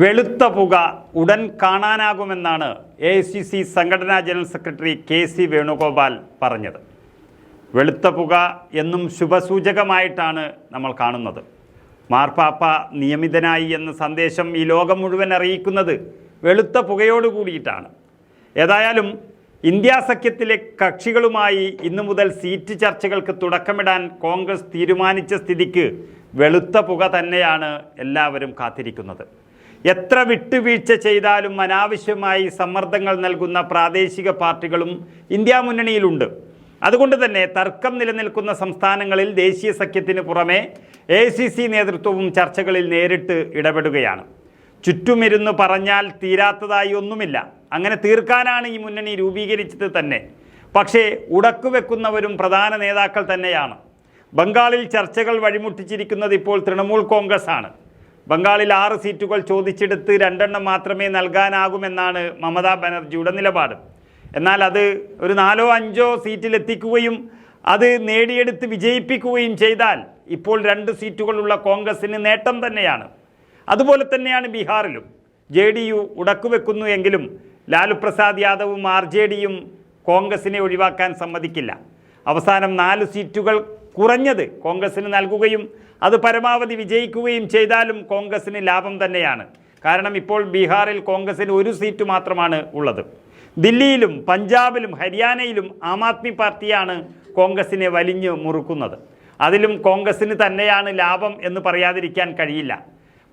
വെളുത്ത പുക ഉടൻ കാണാനാകുമെന്നാണ് എ സി സി സംഘടനാ general secretary K C Venugopal പറഞ്ഞത്. വെളുത്ത പുക എന്നും ശുഭസൂചകമായിട്ടാണ് നമ്മൾ കാണുന്നത്. മാർപ്പാപ്പ നിയമിതനായി എന്ന സന്ദേശം ഈ ലോകം മുഴുവൻ അറിയിക്കുന്നത് വെളുത്ത പുകയോട് കൂടിയിട്ടാണ്. ഏതായാലും ഇന്ത്യാ സഖ്യത്തിലെ കക്ഷികളുമായി ഇന്നു മുതൽ സീറ്റ് ചർച്ചകൾക്ക് തുടക്കമിടാൻ കോൺഗ്രസ് തീരുമാനിച്ച സ്ഥിതിക്ക് വെളുത്ത പുക തന്നെയാണ് എല്ലാവരും കാത്തിരിക്കുന്നത്. എത്ര വിട്ടുവീഴ്ച ചെയ്താലും അനാവശ്യമായി സമ്മർദ്ദങ്ങൾ നൽകുന്ന പ്രാദേശിക പാർട്ടികളും ഇന്ത്യ മുന്നണിയിലുണ്ട്. അതുകൊണ്ട് തന്നെ തർക്കം നിലനിൽക്കുന്ന സംസ്ഥാനങ്ങളിൽ ദേശീയ സഖ്യത്തിന് പുറമെ എ നേതൃത്വവും ചർച്ചകളിൽ നേരിട്ട് ഇടപെടുകയാണ്. ചുറ്റുമിരുന്ന് പറഞ്ഞാൽ തീരാത്തതായി ഒന്നുമില്ല. അങ്ങനെ തീർക്കാനാണ് ഈ മുന്നണി രൂപീകരിച്ചത് തന്നെ. പക്ഷേ ഉടക്കുവെക്കുന്നവരും പ്രധാന നേതാക്കൾ തന്നെയാണ്. ബംഗാളിൽ ചർച്ചകൾ വഴിമുട്ടിച്ചിരിക്കുന്നത് ഇപ്പോൾ തൃണമൂൽ കോൺഗ്രസ് ആണ്. ബംഗാളിൽ ആറ് സീറ്റുകൾ ചോദിച്ചെടുത്ത് രണ്ടെണ്ണം മാത്രമേ നൽകാനാകുമെന്നാണ് മമതാ ബാനർജിയുടെ നിലപാട്. എന്നാൽ അത് ഒരു നാലോ അഞ്ചോ സീറ്റിലെത്തിക്കുകയും അത് നേടിയെടുത്ത് വിജയിപ്പിക്കുകയും ചെയ്താൽ ഇപ്പോൾ രണ്ട് സീറ്റുകളുള്ള കോൺഗ്രസിന് നേട്ടം തന്നെയാണ്. അതുപോലെ തന്നെയാണ് ബീഹാറിലും. ജെ ഡി യു ഉടക്കുവെക്കുന്നു എങ്കിലും ലാലു പ്രസാദ് യാദവും ആർ ജെ ഡിയും കോൺഗ്രസിനെ ഒഴിവാക്കാൻ സമ്മതിക്കില്ല. അവസാനം നാല് സീറ്റുകൾ കുറഞ്ഞത് കോൺഗ്രസ്സിന് നൽകുകയും അത് പരമാവധി വിജയിക്കുകയും ചെയ്താലും കോൺഗ്രസിന് ലാഭം തന്നെയാണ്. കാരണം ഇപ്പോൾ ബീഹാറിൽ കോൺഗ്രസിന് ഒരു സീറ്റ് മാത്രമാണ് ഉള്ളത്. ദില്ലിയിലും പഞ്ചാബിലും ഹരിയാനയിലും ആം ആദ്മി പാർട്ടിയാണ് കോൺഗ്രസിനെ വലിഞ്ഞു മുറുക്കുന്നത്. അതിലും കോൺഗ്രസിന് തന്നെയാണ് ലാഭം എന്ന് പറയാതിരിക്കാൻ കഴിയില്ല.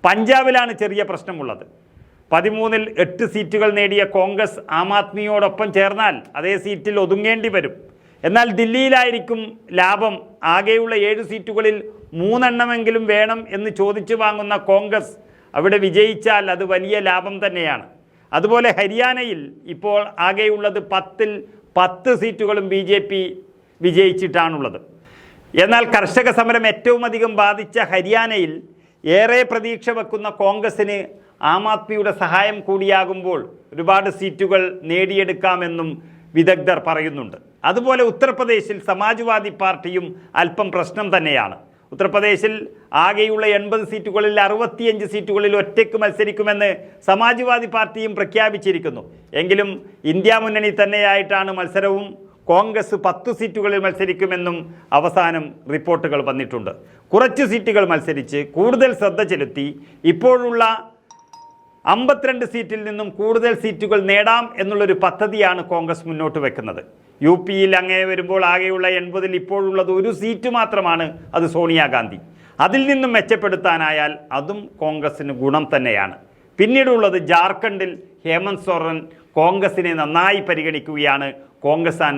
പഞ്ചാബിലാണ് ചെറിയ പ്രശ്നമുള്ളത്. പതിമൂന്നിൽ എട്ട് സീറ്റുകൾ നേടിയ കോൺഗ്രസ് ആം ആദ്മിയോടൊപ്പം ചേർന്നാൽ അതേ സീറ്റിൽ ഒതുങ്ങേണ്ടി വരും. എന്നാൽ ദില്ലിയിലായിരിക്കും ലാഭം. ആകെയുള്ള ഏഴ് സീറ്റുകളിൽ മൂന്നെണ്ണമെങ്കിലും വേണം എന്ന് ചോദിച്ചു വാങ്ങുന്ന കോൺഗ്രസ് അവിടെ വിജയിച്ചാൽ അത് വലിയ ലാഭം തന്നെയാണ്. അതുപോലെ ഹരിയാനയിൽ ഇപ്പോൾ ആകെയുള്ളത് പത്തിൽ പത്ത് സീറ്റുകളും ബി ജെ പി വിജയിച്ചിട്ടാണുള്ളത്. എന്നാൽ കർഷക സമരം ഏറ്റവും അധികം ബാധിച്ച ഹരിയാനയിൽ ഏറെ പ്രതീക്ഷ വെക്കുന്ന കോൺഗ്രസിന് ആം ആദ്മിയുടെ സഹായം കൂടിയാകുമ്പോൾ ഒരുപാട് സീറ്റുകൾ നേടിയെടുക്കാമെന്നും വിദഗ്ധർ പറയുന്നുണ്ട്. അതുപോലെ ഉത്തർപ്രദേശിൽ സമാജ്വാദി പാർട്ടിയും അല്പം പ്രശ്നം തന്നെയാണ്. ഉത്തർപ്രദേശിൽ ആകെയുള്ള എൺപത് സീറ്റുകളിൽ അറുപത്തിയഞ്ച് സീറ്റുകളിൽ ഒറ്റയ്ക്ക് മത്സരിക്കുമെന്ന് സമാജ്വാദി പാർട്ടിയും പ്രഖ്യാപിച്ചിരിക്കുന്നു. എങ്കിലും ഇന്ത്യ മുന്നണി തന്നെയായിട്ടാണ് മത്സരവും കോൺഗ്രസ് പത്ത് സീറ്റുകളിൽ മത്സരിക്കുമെന്നും അവസാനം റിപ്പോർട്ടുകൾ വന്നിട്ടുണ്ട്. കുറച്ച് സീറ്റുകൾ മത്സരിച്ച് കൂടുതൽ ശ്രദ്ധ ചെലുത്തി ഇപ്പോഴുള്ള അമ്പത്തിരണ്ട് സീറ്റിൽ നിന്നും കൂടുതൽ സീറ്റുകൾ നേടാം എന്നുള്ളൊരു പദ്ധതിയാണ് കോൺഗ്രസ് മുന്നോട്ട് വെക്കുന്നത്. യു പിയിൽ അങ്ങേ വരുമ്പോൾ ആകെയുള്ള എൺപതിൽ ഇപ്പോഴുള്ളത് ഒരു സീറ്റ് മാത്രമാണ് അത് സോണിയാഗാന്ധി അതിൽ നിന്നും മെച്ചപ്പെടുത്താനായാൽ അതും കോൺഗ്രസിന് ഗുണം തന്നെയാണ്. പിന്നീടുള്ളത് ജാർഖണ്ഡിൽ ഹേമന്ത് സോറൻ കോൺഗ്രസിനെ നന്നായി പരിഗണിക്കുകയാണ്. കോൺഗ്രസ്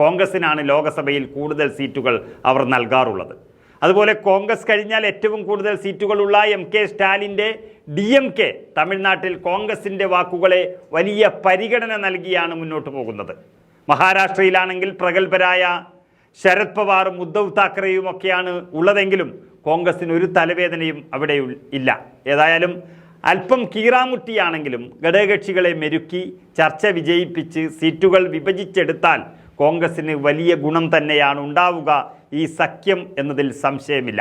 കോൺഗ്രസിനാണ് ലോകസഭയിൽ കൂടുതൽ സീറ്റുകൾ അവർ നൽകാറുള്ളത്. അതുപോലെ കോൺഗ്രസ് കഴിഞ്ഞാൽ ഏറ്റവും കൂടുതൽ സീറ്റുകളുള്ള എം കെ സ്റ്റാലിന്റെ ഡി എം കെ തമിഴ്നാട്ടിൽ കോൺഗ്രസിന്റെ വാക്കുകളെ വലിയ പരിഗണന നൽകിയാണ് മുന്നോട്ട് പോകുന്നത്. മഹാരാഷ്ട്രയിലാണെങ്കിൽ പ്രഗത്ഭരായ ശരത് പവാറും ഉദ്ധവ് താക്കറെയും ഒക്കെയാണ് ഉള്ളതെങ്കിലും കോൺഗ്രസിന് ഒരു തലവേദനയും അവിടെ ഇല്ല. ഏതായാലും അല്പം കീറാമുട്ടിയാണെങ്കിലും ഘടകകക്ഷികളെ മെരുക്കി ചർച്ച വിജയിപ്പിച്ച് സീറ്റുകൾ വിഭജിച്ചെടുത്താൽ കോൺഗ്രസിന് വലിയ ഗുണം തന്നെയാണ് ഉണ്ടാവുക ഈ സഖ്യം എന്നതിൽ സംശയമില്ല.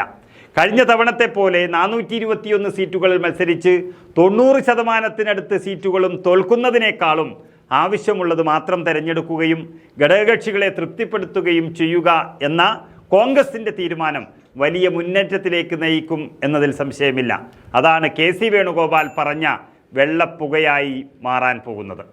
കഴിഞ്ഞ തവണത്തെ പോലെ നാനൂറ്റി ഇരുപത്തിയൊന്ന് സീറ്റുകളിൽ മത്സരിച്ച് തൊണ്ണൂറ് ശതമാനത്തിനടുത്ത് സീറ്റുകളും തോൽക്കുന്നതിനേക്കാളും ആവശ്യമുള്ളത് മാത്രം തിരഞ്ഞെടുക്കുകയും ഘടകകക്ഷികളെ തൃപ്തിപ്പെടുത്തുകയും ചെയ്യുക എന്ന കോൺഗ്രസിന്റെ തീരുമാനം വലിയ മുന്നേറ്റത്തിലേക്ക് നയിക്കും എന്നതിൽ സംശയമില്ല. അതാണ് കെ സി വേണുഗോപാൽ പറഞ്ഞ വെള്ളപ്പുകയായി മാറാൻ പോകുന്നത്.